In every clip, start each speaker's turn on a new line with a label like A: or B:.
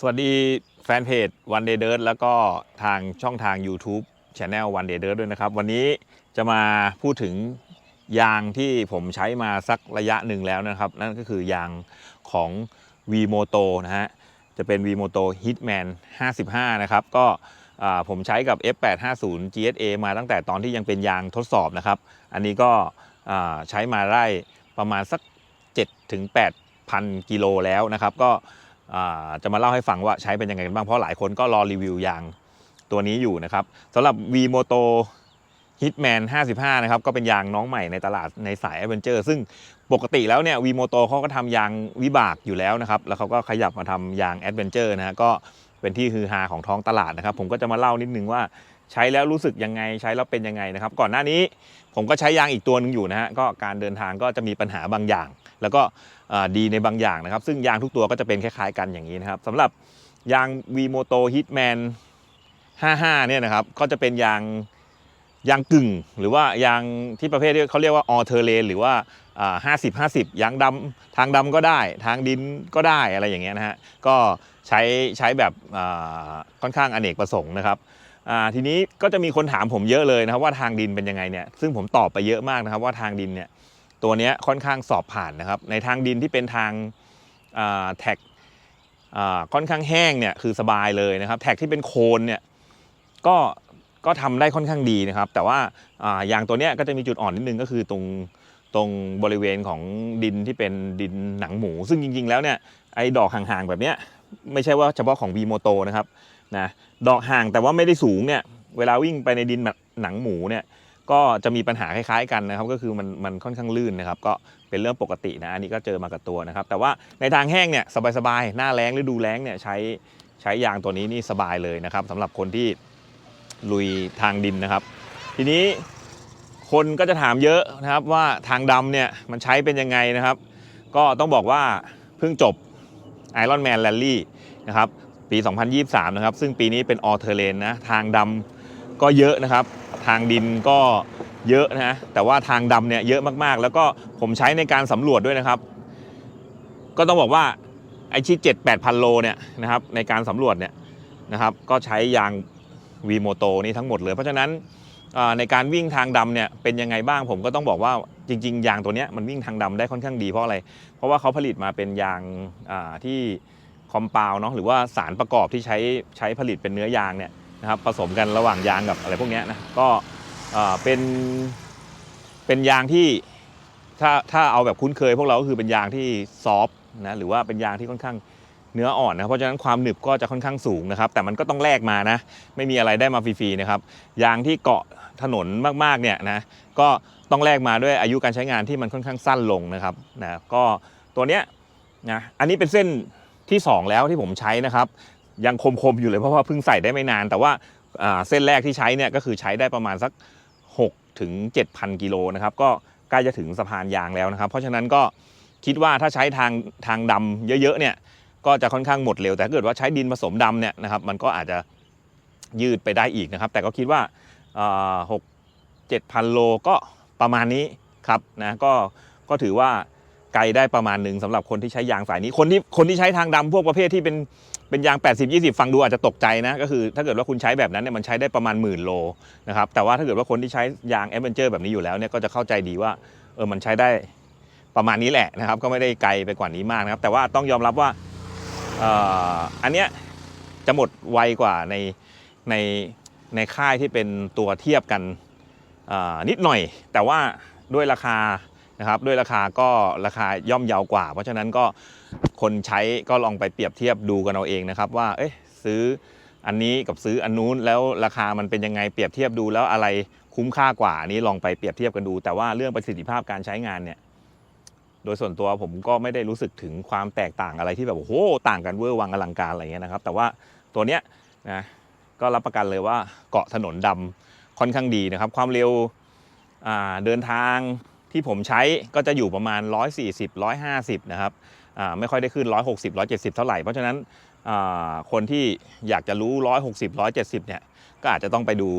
A: สวัสดีแฟนเพจ One Day Dirt แล้วก็ทางช่องทาง YouTube Channel One Day Dirt ด้วยนะครับ วันนี้จะมาพูดถึงยางที่ผมใช้มาสักระยะหนึ่งแล้วนะครับ นั่นก็คือยางของ Vmoto นะฮะ จะเป็น Vmoto Hitman 55 นะครับ ก็ผมใช้กับ F850 GSA มาตั้งแต่ตอนที่ยังเป็นยางทดสอบนะครับ อันนี้ก็ใช้มาได้ประมาณสัก7ถึง8,000กิโลแล้วนะครับ ก็ จะมาเล่าให้ฟังว่าใช้เป็นยังไงกันบ้างเพราะหลายคนก็รอรีวิวยางตัวนี้อยู่นะครับสำหรับ Vmoto Hitman 55 นะครับ ก็เป็นยางน้องใหม่ในตลาดในสาย Adventure ซึ่งปกติแล้วเนี่ย Vmoto เขาก็ทำยางวิบากอยู่แล้วนะครับ แล้วเขาก็ขยับมาทำยาง Adventure นะฮะก็เป็นที่ฮือฮาของท้องตลาดนะครับ ผมก็จะมาเล่านิดนึงว่าใช้แล้วรู้สึกยังไงใช้แล้วเป็นยังไงนะครับ ก่อนหน้านี้ผมก็ใช้ยางอีกตัวหนึงอยู่นะฮะก็การเดินทางก็จะมีปัญหาบางอย่าง แล้วก็ดีในบางอย่างนะครับ ซึ่งยางทุกตัวก็จะเป็นคล้ายๆกันอย่างนี้นะครับสำหรับยาง Vmoto Hitman 55 เนี่ยนะครับก็จะเป็นยางยางกึ่ง หรือว่ายางที่ประเภทที่เขาเรียกว่า all terrain หรือว่า 50 50 ยางดำทางดำก็ได้ ทางดินก็ได้อะไรอย่างเงี้ยนะฮะก็ใช้ใช้แบบค่อนข้างอเนกประสงค์นะครับทีนี้ก็จะมีคนถามผมเยอะเลยนะครับว่าทางดินเป็นยังไงเนี่ยซึ่งผมตอบไปเยอะมากนะครับว่าทางดินเนี่ย ตัวนี้ค่อนข้างสอบผ่านนะครับในทางดินที่เป็นทางแท็กค่อนข้างแห้งเนี่ยคือสบายเลยนะครับ แท็กที่เป็นโคนเนี่ยก็ก็ทำได้ค่อนข้างดีนะครับ แต่ว่าอ่ายางตัวเนี้ยก็จะมีจุดอ่อนนิดนึงก็คือตรงตรงบริเวณของดินที่เป็นดินหนังหมู ซึ่งจริง ๆ แล้วเนี่ยไอ้ดอกห่างๆแบบเนี้ยไม่ใช่ว่าเฉพาะของ v m o t o นะครับนะดอกห่างแต่ว่าไม่ได้สูงเนี่ยเวลาวิ่งไปในดินแบบหนังหมูเนี่ย ก็จะมีปัญหาคล้ายๆกันนะครับ ก็คือมันมันค่อนข้างลื่นนะครับ ก็เป็นเรื่องปกตินะอันนี้ก็เจอมากับตัวนะครับ แต่ว่าในทางแห้งเนี่ยสบายๆหน้าแรงฤดูแล้งเนี่ยใช้ใช้ยางตัวนี้นี่สบายเลยนะครับสำหรับคนที่ลุยทางดินนะครับ ทีนี้คนก็จะถามเยอะนะครับว่าทางดำเนี่ยมันใช้เป็นยังไงนะครับ ก็ต้องบอกว่าเพิ่งจบ Iron Man Rally นะครับปี 2023 นะครับ ซึ่งปีนี้เป็น All Terrain นะ ทางดำ ก็เยอะนะครับ ทางดินก็เยอะนะแต่ว่าทางดำเนี่ยเยอะมากๆ แล้วก็ผมใช้ในการสำรวจด้วยนะครับ ก็ต้องบอกว่าไอ้ที่7 8พันโลเนี่ยนะครับในการสำรวจเนี่ยนะครับ ก็ใช้ยาง v m o t o นี่ทั้งหมดเลย เพราะฉะนั้นในการวิ่งทางดำเนี่ยเป็นยังไงบ้างผมก็ต้องบอกว่าจริง ๆ ยางตัวเนี้ยมันวิ่งทางดำได้ค่อนข้างดีเพราะอะไร เพราะว่าเขาผลิตมาเป็นยางที่คอม p าวเนาะหรือว่าสารประกอบที่ใช้ใช้ผลิตเป็นเนื้อยางเนี่ย นะครับผสมกันระหว่างยางกับอะไรพวกนี้นะก็เป็นเป็นยางที่ถ้าถ้าเอาแบบคุ้นเคยพวกเราก็คือเป็นยางที่ซอฟต์นะหรือว่าเป็นยางที่ค่อนข้างเนื้ออ่อนนะเพราะฉะนั้นความหนึบก็จะค่อนข้างสูงนะครับแต่มันก็ต้องแลกมานะไม่มีอะไรได้มาฟรีๆนะครับยางที่เกาะถนนมากๆเนี่ยนะก็ต้องแลกมาด้วยอายุการใช้งานที่มันค่อนข้างสั้นลงนะครับนะก็ตัวเนี้ยนะอันนี้เป็นเส้นที่สองแล้วที่ผมใช้นะครับ ยังคมๆอยู่เลยเพราะว่าเพิ่งใส่ได้ไม่นาน แต่ว่าเส้นแรกที่ใช้เนี่ยก็คือใช้ได้ประมาณสัก 6 ถึง 7,000 กิโลนะครับก็ใกล้จะถึงสะพานยางแล้วนะครับ เพราะฉะนั้นก็คิดว่าถ้าใช้ทางทางดำเยอะๆเนี่ยก็จะค่อนข้างหมดเร็ว แต่ถ้าเกิดว่าใช้ดินผสมดำเนี่ยนะครับมันก็อาจจะยืดไปได้อีกนะครับ แต่ก็คิดว่าหกเจ็ดพันโลก็ประมาณนี้ครับนะก็ก็ถือว่าไกลได้ประมาณหนึ่งสำหรับคนที่ใช้ยางสายนี้คนที่คนที่ใช้ทางดำพวกประเภทที่เป็น เป็นยาง 80 20 ฟังดูอาจจะตกใจนะ ก็คือถ้าเกิดว่าคุณใช้แบบนั้นเนี่ยมันใช้ได้ประมาณหมื่นโลนะครับแต่ว่าถ้าเกิดว่าคนที่ใช้ยาง a d v e n t u r e แบบนี้อยู่แล้วเนี่ยก็จะเข้าใจดีว่าเออมันใช้ได้ประมาณนี้แหละนะครับ ก็ไม่ได้ไกลไปกว่านี้มากนะครับ แต่ว่าต้องยอมรับว่าเอ่ออันเนี้ยจะหมดไวกว่าในในในค่ายที่เป็นตัวเทียบกันอ่านิดหน่อย แต่ว่าด้วยราคา นะครับด้วยราคาก็ราคาย่อมเยาวกว่า เพราะฉะนั้นก็คนใช้ก็ลองไปเปรียบเทียบดูกันเอาเองนะครับว่าเอ๊ะซื้ออันนี้กับซื้ออันนู้นแล้วราคามันเป็นยังไงเปรียบเทียบดูแล้วอะไรคุ้มค่ากว่าอันนี้ลองไปเปรียบเทียบกันดู แต่ว่าเรื่องประสิทธิภาพการใช้งานเนี่ยโดยส่วนตัวผมก็ไม่ได้รู้สึกถึงความแตกต่างอะไรที่แบบโอ้โหต่างกันเวอร์วังอลังการอะไรเงี้ยนะครับ แต่ว่าตัวเนี้ยนะก็รับประกันเลยว่าเกาะถนนดำค่อนข้างดีนะครับ ความเร็วเดินทาง ที่ผมใช้ก็จะอยู่ประมาณ 140 150 นะครับไม่ค่อยได้ขึ้น 160 170 เท่าไหร่ เพราะฉะนั้นคนที่อยากจะรู้ 160 170 เนี่ยก็อาจจะต้องไปดู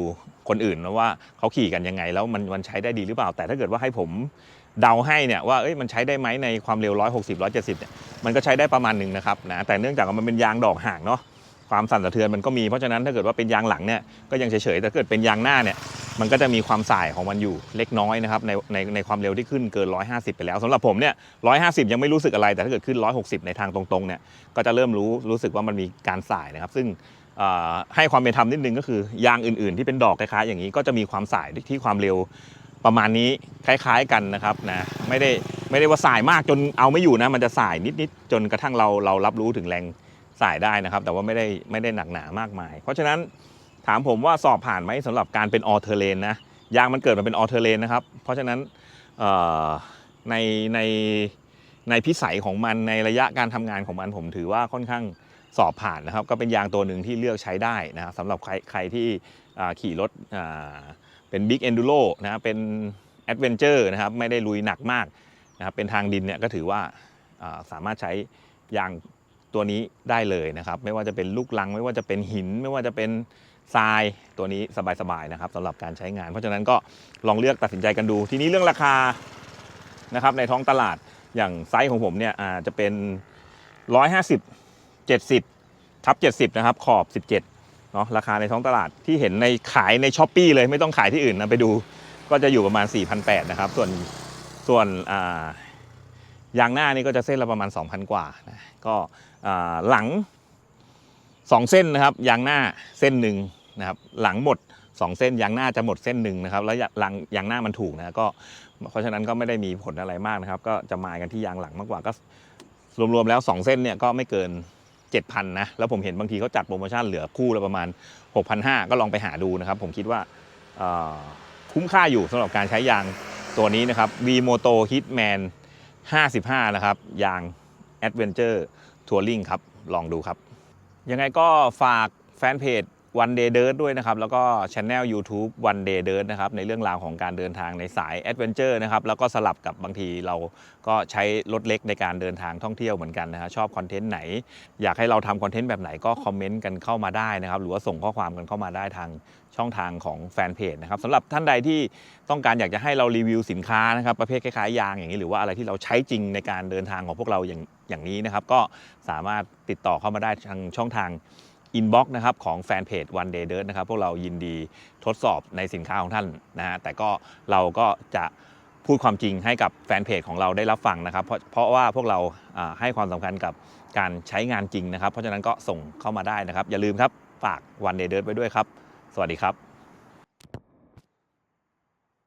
A: คนอื่นนะว่าเขาขี่กันยังไง แล้วมันมันใช้ได้ดีหรือเปล่า แต่ถ้าเกิดว่าให้ผมเดาให้เนี่ยว่าเอ้ยมันใช้ได้ไหมในความเร็ว 160 170 เนี่ยมันก็ใช้ได้ประมาณหนึ่งนะครับนะแต่เนื่องจากมันเป็นยางดอกห่างเนาะ ความสั่นสะเทือนมันก็มีเพราะฉะนั้นถ้าเกิดว่าเป็นยางหลังเนี่ยก็ยังเฉยๆแต่เกิดเป็นยางหน้าเนี่ยมันก็จะมีความสายของมันอยู่เล็กน้อยนะครับในในในความเร็วที่ขึ้นเกิน 150 ไปแล้วสำหรับผมเนี่ย150 ยังไม่รู้สึกอะไร แต่ถ้าเกิดขึ้น 160 ในทางตรงๆเนี่ยก็จะเริ่มรู้รู้สึกว่ามันมีการสายนะครับ ซึ่งให้ความเป็นธรรมนิดนึงก็คือยางอื่นๆ ที่เป็นดอกคล้ายๆอย่างนี้ก็จะมีความสายที่ความเร็วประมาณนี้คล้ายๆกันนะครับนะไม่ได้ไม่ได้ว่าสายมากจนเอาไม่อยู่นะมันจะสายนิดๆจนกระทั่งเราเรารับรู้ถึงแรง สายได้นะครับ แต่ว่าไม่ได้ไม่ได้หนักหนามากมาย เพราะฉะนั้นถามผมว่าสอบผ่านไหมสำหรับการเป็นออเทเลนนะยางมันเกิดมาเป็นออเทเลนนะครับ เพราะฉะนั้นในในในพิสัยของมันในระยะการทำงานของมันผมถือว่าค่อนข้างสอบผ่านนะครับ ก็เป็นยางตัวหนึ่งที่เลือกใช้ได้นะครับสำหรับใครใครที่ขี่รถเป็นบิ๊ก e อนดูโรนะครับเป็นแอดเวนเจอร์นะครับไม่ได้ลุยหนักมากนะครับเป็นทางดินเนี่ยก็ถือว่าสามารถใช้ยาง ตัวนี้ได้เลยนะครับ ไม่ว่าจะเป็นลูกลัง ไม่ว่าจะเป็นหิน ไม่ว่าจะเป็นทรายตัวนี้สบายๆนะครับสำหรับการใช้งาน เพราะฉะนั้นก็ลองเลือกตัดสินใจกันดู ทีนี้เรื่องราคานะครับในท้องตลาดอย่างไซส์ของผมเนี่ยอาจจะเป็น 150 70ทับ70นะครับขอบ 17เนาะราคาในท้องตลาดที่เห็นในขายในช้อปปีเลยไม่ต้องขายที่อื่นนะไปดูก็จะอยู่ประมาณ 4,800นะครับส่วนส่วนอ่า ยางหน้านี่ก็จะเส้นละประมาณ 2,000 กว่านะก็หลัง 2 เส้นนะครับยางหน้าเส้นหนึ่งนะครับหลังหมด 2 เส้นยางหน้าจะหมดเส้นหนึ่งนะครับแล้วยางยางหน้ามันถูกนะก็เพราะฉะนั้นก็ไม่ได้มีผลอะไรมากนะครับ ก็จะมากันที่ยางหลังมากกว่าก็รวมๆแล้ว 2 เส้นเนี่ยก็ไม่เกิน 7,000นะแล้วผมเห็นบางทีเขาจัดโปรโมชั่นเหลือคู่ละประมาณ 6,500 ก็ลองไปหาดูนะครับ ผมคิดว่าคุ้มค่าอยู่สำหรับการใช้ยางตัวนี้นะครับ V Moto Hitman 55 นะครับ ยาง Adventure Touring ครับ ลองดูครับ ยังไงก็ฝากแฟนเพจ One Day Dirt ด้วยนะครับ แล้วก็ช anel YouTube One Day Dirt นะครับ ในเรื่องราวของการเดินทางในสาย Adventure นะครับ แล้วก็สลับกับบางทีเราก็ใช้รถเล็กในการเดินทางท่องเที่ยวเหมือนกันนะฮะชอบคอนเทนต์ไหน อยากให้เราทำคอนเทนต์แบบไหนก็คอมเมนต์กันเข้ามาได้นะครับ หรือว่าส่งข้อความกันเข้ามาได้ทางช่องทางของแฟนเพจนะครับสำหรับท่านใดที่ต้องการอยากจะให้เรารีวิวสินค้านะครับ ประเภทคล้ายๆยางอย่างนี้หรือว่าอะไรที่เราใช้จริงในการเดินทางของพวกเราอย่างอย่างนี้นะครับ ก็สามารถติดต่อเข้ามาได้ทางช่องทาง อินบ็อกซ์นะครับของแฟนเพจ One Day Dirt นะครับพวกเรายินดีทดสอบในสินค้าของท่านนะฮะแต่ก็เราก็จะพูดความจริงให้กับแฟนเพจของเราได้รับฟังนะครับ เพราะเพราะว่าพวกเราให้ความสำคัญกับการใช้งานจริงนะครับ เพราะฉะนั้นก็ส่งเข้ามาได้นะครับ อย่าลืมครับฝาก One Day Dirt ไว้ด้วยครับ สวัสดีครับ